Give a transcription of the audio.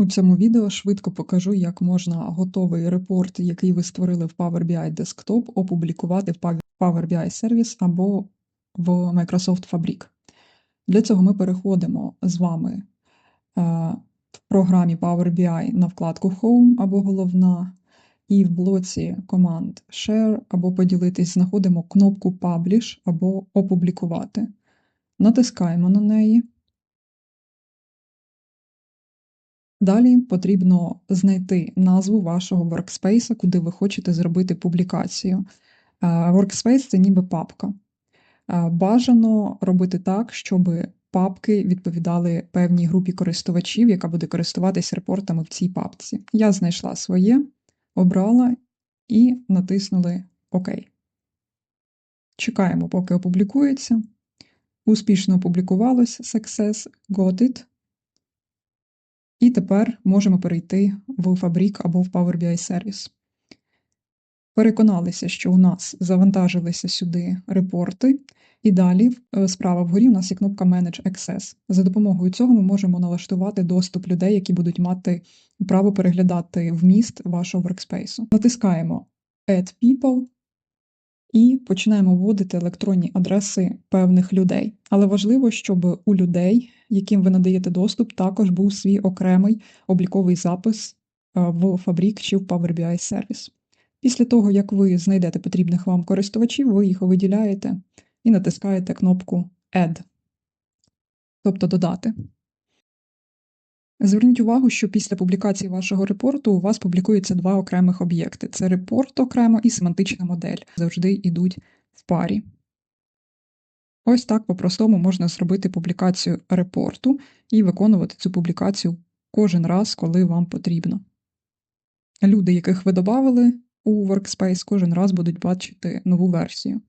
У цьому відео швидко покажу, як можна готовий репорт, який ви створили в Power BI Desktop, опублікувати в Power BI сервіс або в Microsoft Fabric. Для цього ми переходимо з вами е, в програмі Power BI на вкладку Home або головна, і в блоці команд Share або поділитись знаходимо кнопку Publish або Опублікувати. Натискаємо на неї. Далі потрібно знайти назву вашого workspace, куди ви хочете зробити публікацію. Е, workspace – це ніби папка. Е, бажано робити так, щоб папки відповідали певній групі користувачів, яка буде користуватись репортами в цій папці. Я знайшла своє, обрала і натиснули ОК. Чекаємо, поки опублікується. Успішно опублікувалось Success, Got it. І тепер можемо перейти в Fabric або в Power BI Service. Переконалися, що у нас завантажилися сюди репорти, і далі е, справа вгорі у нас є кнопка Manage Access. За допомогою цього ми можемо налаштувати доступ людей, які будуть мати право переглядати вміст вашого workspace. Натискаємо Add People і починаємо вводити електронні адреси певних людей. Але важливо, щоб у людей, яким ви надаєте доступ, також був свій окремий обліковий запис е, в Fabric чи в Power BI сервіс. Після того, як ви знайдете потрібних вам користувачів, ви їх виділяєте і натискаєте кнопку Add, тобто додати. Зверніть увагу, що після публікації вашого репорту у вас публікується два окремих об'єкти: це репорт окремо і семантична модель. Завжди йдуть в парі. Ось так по-простому можна зробити публікацію репорту і виконувати цю публікацію кожен раз, коли вам потрібно. Люди, яких ви додали у Workspace, кожен раз будуть бачити нову версію.